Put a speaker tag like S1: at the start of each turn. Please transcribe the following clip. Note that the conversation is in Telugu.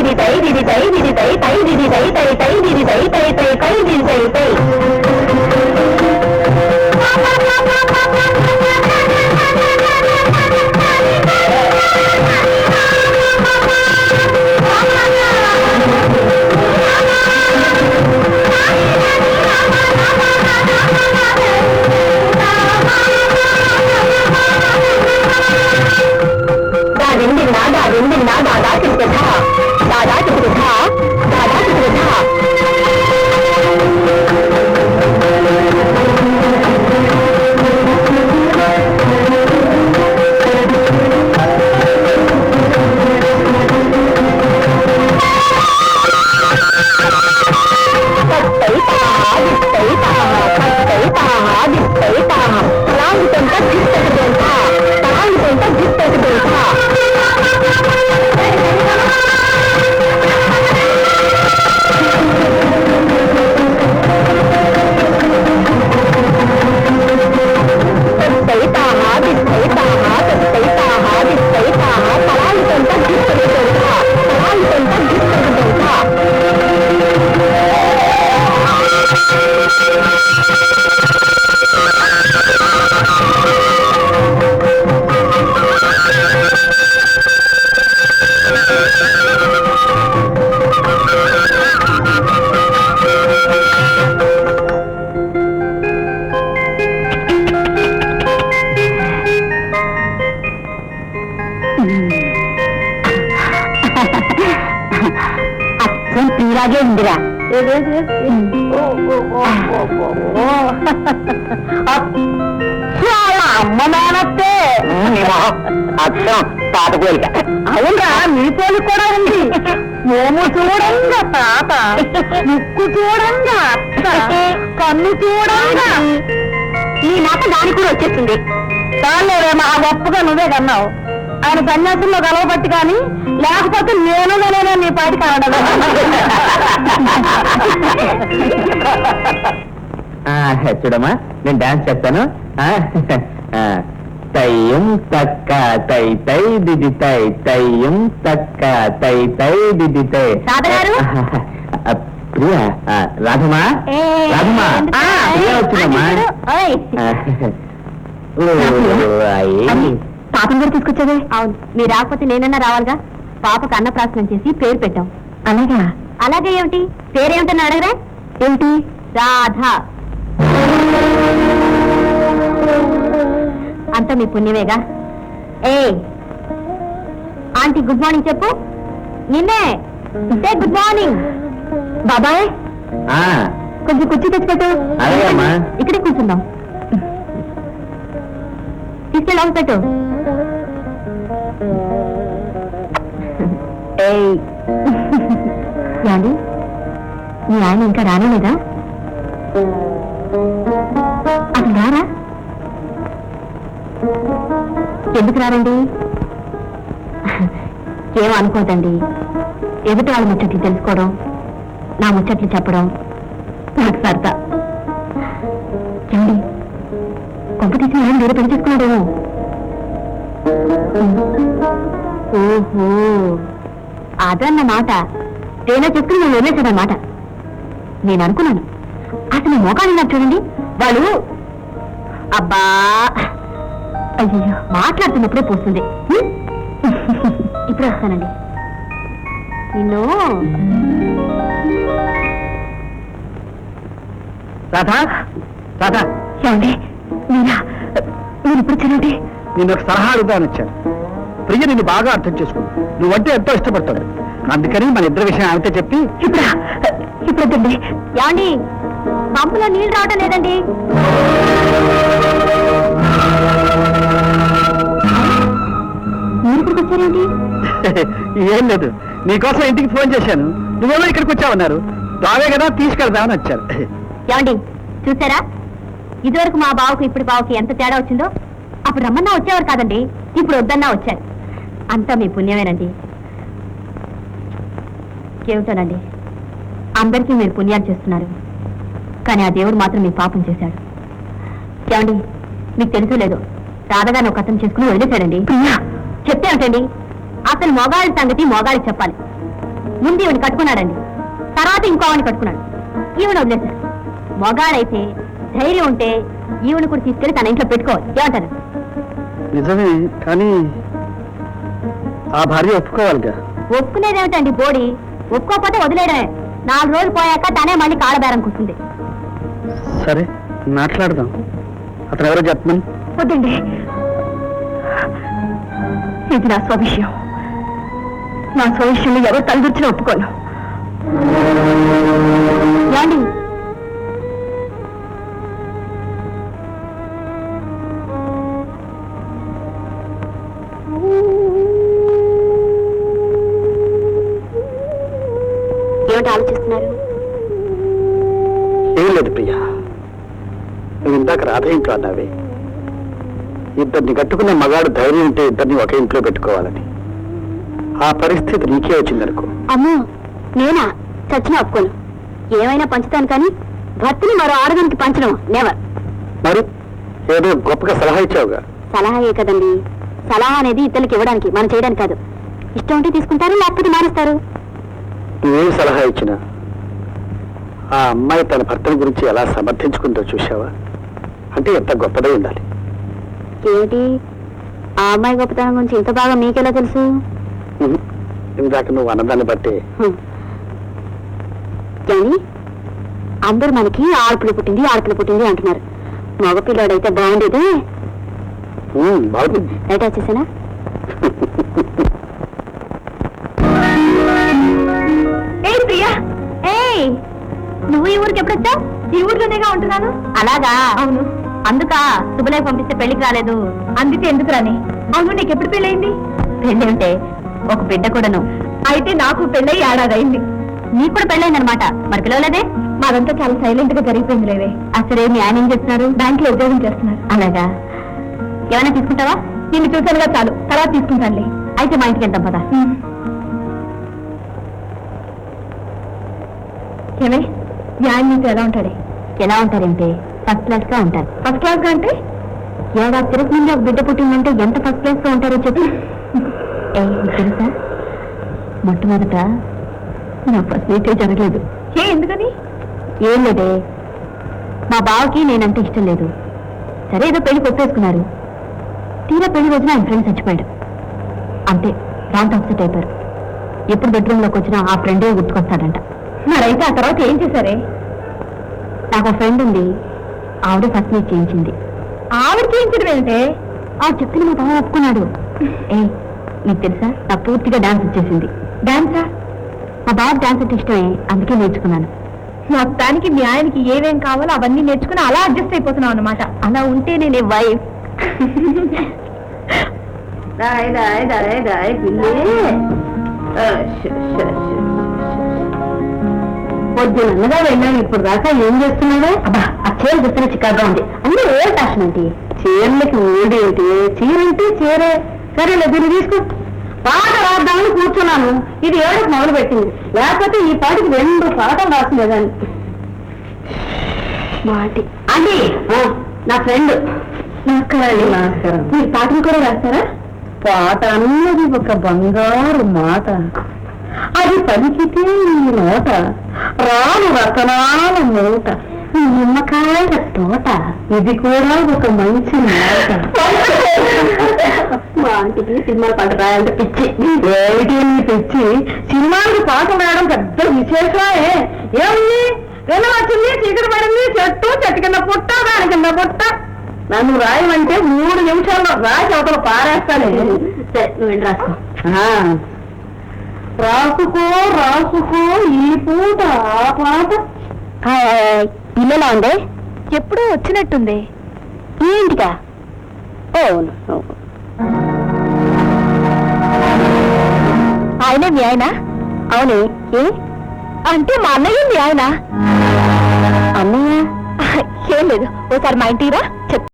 S1: దిది తై దిది తై దిది తై తై దిది తై తై తై దిది తై తై తై తై దిది తై ఉందిరా. చాలా అమ్మ తాత పోలిక అవునరా మీ పోలిక కూడా ఉంది. మోము చూడంగా తాత. ముక్కు చూడంగా అత్త. కన్ను చూడంగా. ఈ నాట దానికి కూడా వచ్చేస్తుంది. దానిలోనే మా గొప్పగా నువ్వే కన్నావు. ఆయన సన్యాసంలో గలవబట్టి కానీ లేకపోతే నేను నేనే నీ పాటి కావడం
S2: చూడమ్మా నేను డాన్స్ ఆ, తయ్యం తక్క తై తై దిది తై తయ్యం తక్క తై తై దిది తై. ప్రియా రాధమా రాధమా
S1: పాపం కూడా తీసుకొచ్చావే? అవును. మీరు రాకపోతే నేనన్నా రావాలిగా? పాపకు అన్నప్రాసనం చేసి పేరు పెట్టాం అలాగా? అలాగే ఏమిటి? పేరేమిటని అడగరా? ఏమిటి? రాధ. అంతా మీ పుణ్యమేగా? ఏ ఆంటీ గుడ్ మార్నింగ్ చెప్పు. నిన్నే సే గుడ్ మార్నింగ్. బాబాయ్
S2: ఆ,
S1: కొంచెం కుర్చీ తెచ్చిపెట్టు.
S2: అలాగే అమ్మా.
S1: ఇక్కడే కూర్చుందాం. తీసుకెళ్ళి అవసరం పెట్టు మీ ఆయన ఇంకా రానేలేదా? అసలు రారా? ఎందుకు రారండి? ఏం అనుకోదండి. ఎదుటి వాళ్ళ ముచ్చట్లు తెలుసుకోవడం నా ముచ్చట్లు చెప్పడం నాకు సరదా. ఆయన వేరే పెళ్ళి చేసుకున్నాడేమో ఓహో. అదన్నమాట. తేనె చేసుకుని నేను వదిలేసాడన్నమాట నేను అనుకున్నాను. అసలు మోకాలు ఉన్నారు చూడండి. వాళ్ళు అబ్బా. అయ్యో మాట్లాడుతున్నప్పుడే పోస్తుంది? ఇప్పుడే వస్తానండి. నిన్ను
S2: రాధా రాధా.
S1: ఏమండి? మీరా? మీరు ఇప్పుడు వచ్చానండి
S2: నేను ఒక సలహా అడుగుదాని వచ్చాను. ప్రియ నిన్ను బాగా అర్థం చేసుకో నువ్వంటే ఎంతో ఇష్టపడతాడు అందుకని మన ఇద్దరి విషయం ఆమెతో చెప్పి.
S1: ఇప్పుడా? ఏమండి? పంపులో నీళ్ళు రావటం లేదండి. మీరు ఇక్కడికి వచ్చారేంటి?
S2: ఏం లేదు. నీకోసం ఇంటికి ఫోన్ చేశాను. నువ్వేమో ఇక్కడికి వచ్చావన్నారు. రావే కదా తీసుకెళ్దామని వచ్చారు.
S1: ఏమండి? చూసారా? ఇదివరకు మా బావకు ఇప్పుడు బావకి ఎంత తేడా వచ్చిందో అప్పుడు రమ్మన్నా వచ్చేవారు కాదండి. ఇప్పుడు వద్దన్నా వచ్చారు. అంతా మీ పుణ్యమేనండి. ఏమిటోనండి? అందరికీ మీరు పుణ్యాలు చేస్తున్నారు. కానీ ఆ దేవుడు మాత్రం మీ పాపం చేశాడు. ఏమండి? మీకు తెలుసు లేదు. రాధగారిని ఒక అతను చేసుకుని వదిలేశాడండి. చెప్తే ఏంటండి అసలు మొగాళ్ళ సంగతి మొగాళ్ళకి చెప్పాలి. ముందు ఈవిని కట్టుకున్నాడండి. తర్వాత ఇంకో ఆవిడ కట్టుకున్నాడు. ఈవిడ వదిలేశారు. మొగాడైతే ధైర్యం ఉంటే ఈవిని కూడా తీసుకెళ్ళి తన ఇంట్లో పెట్టుకోవాలి ఏమంటారు?
S2: నిజమే కానీ ఆ భార్య ఒప్పుకోవాలిగా.
S1: ఒప్పుకునేదేమిటండి బోడి? ఒప్పుకోకపోతే వదిలేయడమే. నాలుగు రోజులు పోయాక తనే మళ్ళీ కాళ్ళబేరం కూర్చుంది
S2: సరే మాట్లాడదాం. అతను ఎవరో చెప్పమని.
S1: వద్దండి. ఇది నా స్వవిషయం. నా స్వవిషయంలో ఎవరు తలదూర్చిన ఒప్పుకోను. ఏమండి? ఏమిటి ఆలోచిస్తున్నారు.
S2: ఏం లేదు ప్రియా. నువ్వు ఇందాక రాధ ఇంట్లో అన్నావే ఇద్దరిని కట్టుకున్న మగాడు ధైర్యం ఉంటే ఇద్దరిని ఒకే ఇంట్లో పెట్టుకోవాలని. ఆ పరిస్థితి నీకే వచ్చిందనుకో
S1: అమ్మో నేనా? చచ్చిన ఒప్పుకోను. ఏమైనా పంచుతాను కానీ భర్తని మరో ఆడదానికి పంచడం నెవర్
S2: మరి ఏదో గొప్పగా సలహా ఇచ్చావుగా.
S1: సలహాయే కదండి. సలహా అనేది ఇతరులకు ఇవ్వడానికి మనం చేయడానికి కాదు. ఇష్టం ఉంటే తీసుకుంటారు లేకపోతే మానేస్తారు.
S2: నువ్వేం సలహా ఇచ్చినా? ఆ అమ్మాయి తన భర్తని గురించి ఎలా సమర్థించుకుందో చూసావా అంటే ఎంత గొప్పదై ఉండాలి.
S1: ఏమిటి ఆ అమ్మాయి గొప్పతనం గురించి ఇంత బాగా మీకెలా తెలుసు.
S2: ఇందాక నువ్వు అన్నదాన్ని బట్టి.
S1: కానీ అందరూ మనకి ఆడపిల్ల పుట్టింది ఆడపిల్ల పుట్టింది అంటున్నారు. మగపిల్లాడైతే బాగుండేది.
S2: బాగుంది.
S1: రైట్ వచ్చేసానా నువ్వు ఈ ఊరికి ఎప్పుడు వచ్చావు ఈ ఊర్లోనేగా ఉంటున్నాను. అలాగా? అవును. అందుక శుభలేఖ పంపిస్తే పెళ్ళికి రాలేదు. అందుకే ఎందుకు రాని? అవును నీకు ఎప్పుడు పెళ్ళయింది? పెళ్ళి ఉంటే ఒక బిడ్డ కూడాను. అయితే నాకు పెళ్ళయి ఏడాది అయింది నీకు కూడా పెళ్ళైంది అనమాట మరి పిలవలేదే? మాదంతా చాలా సైలెంట్గా జరిగిపోయింది లేవే. అసలే మీ ఆయన ఏం చేస్తున్నారు? బ్యాంక్లో ఉద్యోగం చేస్తున్నారు. అలాగా? ఏమైనా తీసుకుంటావా? నిన్ను చూసానుగా చాలు. తర్వాత తీసుకుంటానులే. అయితే మా ఇంటికి వెళ్తాం పదా. ఏమే? నీకు ఎలా ఉంటాడే? ఎలా ఉంటారంటే ఫస్ట్ క్లాస్గా ఉంటారు ఫస్ట్ క్లాస్గా అంటే? ఏడా తిరుగు నుండి ఒక బిడ్డ పుట్టిందంటే ఎంత ఫస్ట్ క్లాస్గా ఉంటారో చెప్పు. ఏ తెలుసా? మొట్టమొదట నా ఫస్ట్ మీటే జరగలేదు. ఏ ఎందుకని? ఏం లేదే. మా బావకి నేనంటే ఇష్టం లేదు. సరే ఏదో పెళ్ళి కొట్టేసుకున్నారు. తీరా పెళ్ళి రోజున ఆయన ఫ్రెండ్ చచ్చిపోయాడు. అంతే దాంతో అప్సెట్ అయిపోయారు ఎప్పుడు బెడ్రూమ్లోకి వచ్చినా ఆ ఫ్రెండే గుర్తుకొస్తాడంట. మరైతే ఆ తర్వాత ఏం చేశారే? నాకు ఒక ఫ్రెండ్ ఉంది. ఆవిడ ఫస్ట్ నైట్ చేయించింది. ఆవిడ చేయించడం ఏంటే? ఆవిడ చెప్తే మా బావ ఒప్పుకున్నాడు. ఏ నీకు తెలుసా? నాకు పూర్తిగా డాన్స్ వచ్చేసింది. డాన్సా మా బాబు డాన్స్ అంటే ఇష్టమే అందుకే నేర్చుకున్నాను. మొత్తానికి మీ ఆయనకి ఏమేం కావాలో అవన్నీ నేర్చుకుని అలా అడ్జస్ట్ అయిపోతున్నావు అనమాట అలా ఉంటే నేను వైఫ్
S3: దాయ్ దాయ్ దాయ్ దాయ్ పిల్లి
S1: పొద్దునన్నగా వెళ్ళాను ఇప్పుడు దాకా ఏం చేస్తున్నాడు? అబ్బా ఆ చీర చూస్తున్న చికాగా ఉంది. అన్నీ ఏ ఫ్యాషన్ ఏంటి చీరలకి ఊడేంటి చీర అంటే చీరే. సరేలే దీన్ని తీసుకో. పాట రాద్దామని కూర్చున్నాను. ఇది ఏడుకు మొదలు పెట్టింది? లేకపోతే ఈ పాటికి రెండు పాటలు రాసిందేదాన్ని మాటి. అది నా ఫ్రెండ్. నమస్కారం. మీరు పాటలు కూడా రాస్తారా? పాట అన్నది ఒక బంగారు మాట. అది పలికితే ఈ నోట రాను రతనాల మూట ఈ నిమ్మకాయల తోట ఇది కూడా ఒక మంచి మాట మా ఆంటీకి సినిమా పాట రాయాలంటే పిచ్చి. ఏమిటి నీ పిచ్చి? సినిమాకి పాటలు రాయడం పెద్ద విశేషమే. ఏముంది? వెన్న వచ్చింది చీకటి పడింది చెట్టు చెట్టు కింద పుట్ట దాని కింద పుట్ట. నన్ను రాయమంటే మూడు నిమిషాల్లో రాసి అవతల పారేస్తాను. సరే నువ్వు వెళ్ళి రాసుకో. రాసుకో రాసుకో ఈ పూట ఆ పాట. ఇల్లులా ఉంది ఎప్పుడూ వచ్చినట్టుంది. ఏంటిగా ఆయనే మీ ఆయన? అవునే. ఏ? అంటే మా అన్నయ్య మీ ఆయన? అన్నయ్య? ఏం లేదు. ఓసారి మా ఇంటిరా